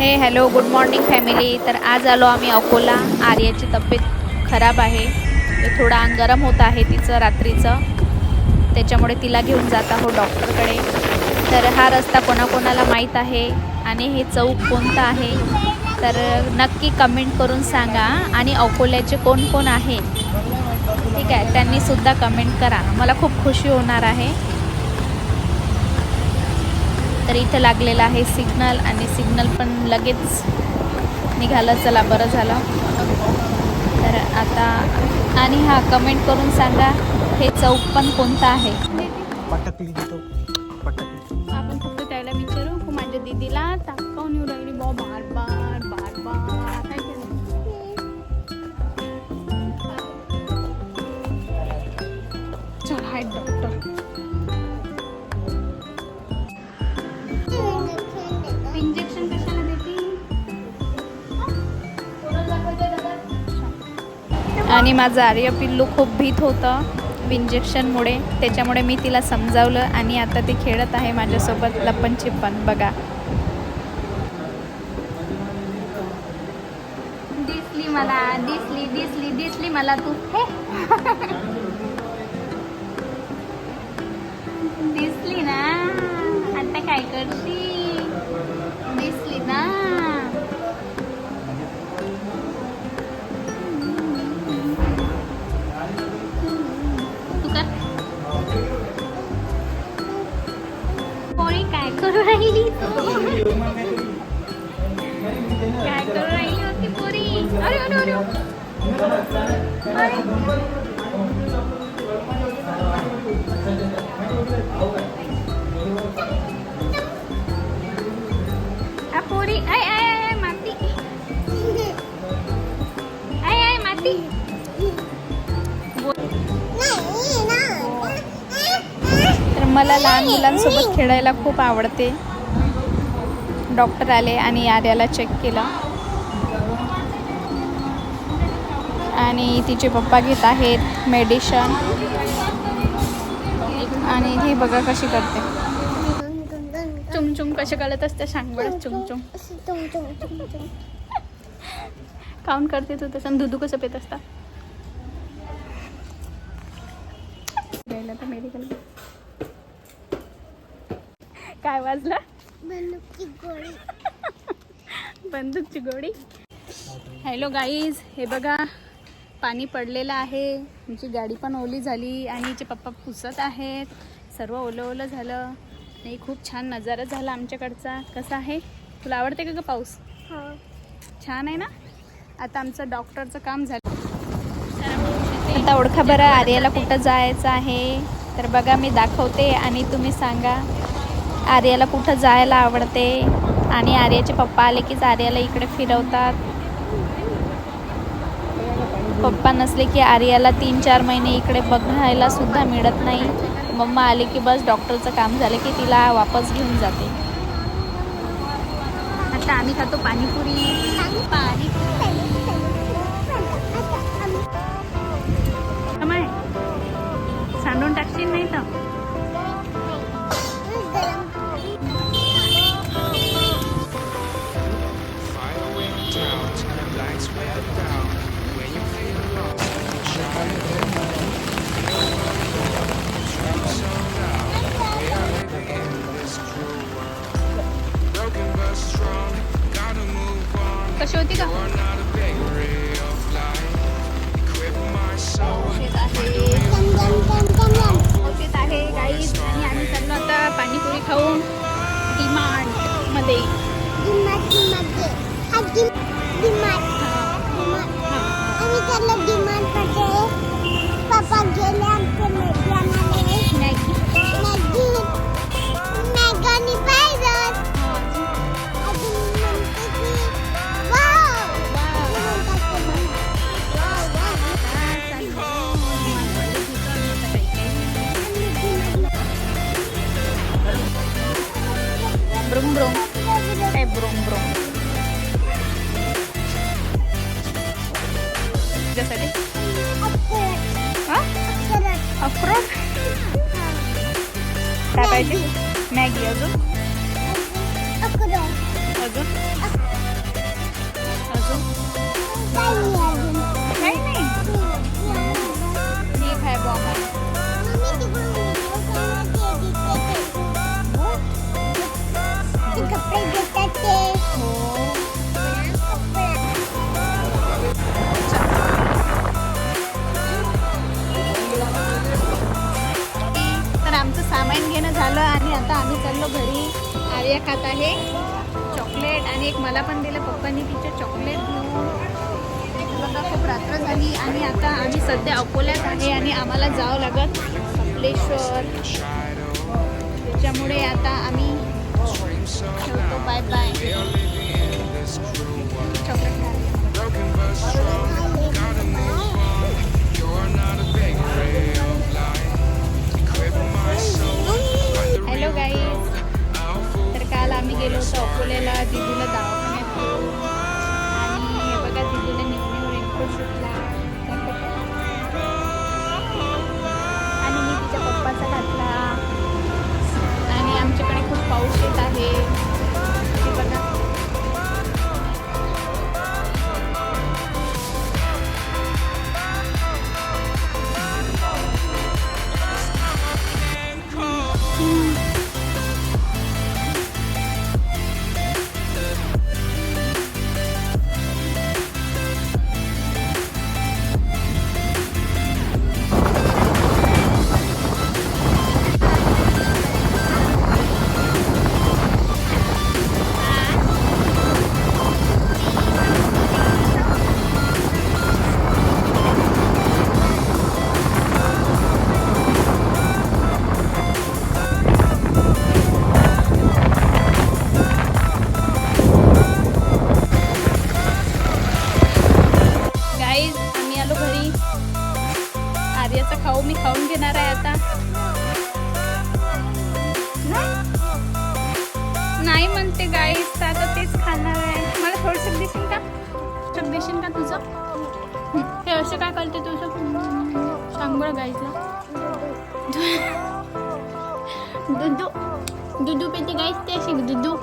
हे hello good morning family तर आज आलो आम्ही अकोला. आर्याची तब्येत खराब आहे. थोडा अंग गरम होत आहे तिचं रात्रीचं. त्याच्यामुळे तिला घेऊन जात आहो डॉक्टरकडे. तर हा रस्ता कोणाकोणाला माहीत आहे आणि हे चौक कोणतं आहे? तर नक्की कमेंट करून सांगा. आणि अकोल्याचे कोण कोण आहे ठीक आहे त्यांनीसुद्धा कमेंट करा. मला खूप खुशी होणार आहे. तर इथं लागलेलं आहे सिग्नल आणि सिग्नल पण लगेच निघालं. चला बरं झालं. तर आता आणि हा कमेंट करून सांगा हे चौक पण कोणतं आहे? आपण फक्त त्याला विचारू की माझ्या दीदीला ताकावून येऊ लागली बा बार. आणि माझं आर्य पिल्लू खूप भीत होतं इंजेक्शनमुळे. त्याच्यामुळे मी तिला समजावलं आणि आता ती खेळत आहे माझ्यासोबत लप्पन चिप्पन. बघा. दिसली मला दिसली दिसली दिसली मला तू. हे. करू राहिली? काय करू राहिली? होती पोरी. अरे अरे. अरे. मला लहान मुलांसोबत खेळायला खूप आवडते. डॉक्टर आले आणि आर्याला चेक केलं. आणि तिचे पप्पा घेत आहेत मेडिशन आणि ती बघा कशी करते. चुम चुम कसे करत असते सांग बरं चुम काउन काऊन करते तू तसं दुधू कसं पेत असता. मेडिकल काय वाजलं? बंदूकची गोळी. हॅलो गाईज हे बघा पाणी पडलेलं आहे. आमची गाडी पण ओली झाली आणि हिचे पप्पा पुसत आहेत. सर्व ओलं ओलं झालं. आणि खूप छान नजारा झाला आमच्याकडचा. कसा आहे? तुला आवडते का ग पाऊस? छान आहे ना? आता आमचं डॉक्टरचं काम झालं. आता ओळखा बरं आर्याला कुठं जायचं आहे. तर बघा मी दाखवते आणि तुम्ही सांगा. आर्याला कुठं जायला आवडते? आणि आर्याचे पप्पा आले की आर्याला इकडे फिरवतात. पप्पा नसले की आर्याला तीन चार महिने इकडे बघायला सुद्धा मिळत नाही. मम्मा आले की बस डॉक्टरचं काम झालं की तिला वापस घेऊन जाते. आता आम्ही खातो पाणीपुरी. पाणीपुरी. कशी होती का? You're not a आहे गाईज आणि आम्ही चाललो आता पाणीपुरी खाऊन डिमांड. ब्रुम ब्रुम त्याच्यासाठी अक्रोड काय पाहिजे मॅगी अजून घरी आर्या खात आहे. चॉकलेट आणि एक मला पण दिलं पप्पांनी तिचे चॉकलेट बघा खूप रात्र झाली आणि आता आम्ही सध्या अकोल्यात आहे आणि आम्हाला जावं लागत. कपलेश्वर गेलो होतो आर्याचा खाऊ मी खाऊन घेणार आहे आता. नाही म्हणते गाई तर आता तेच खाणार आहे. मला थोडंसं देशील का? थोडं देशील का तुझं? हे असं काय करते तुझं? सांग बरं गाईजला दुधू दुधू पेते गाईच ते अशी दुधू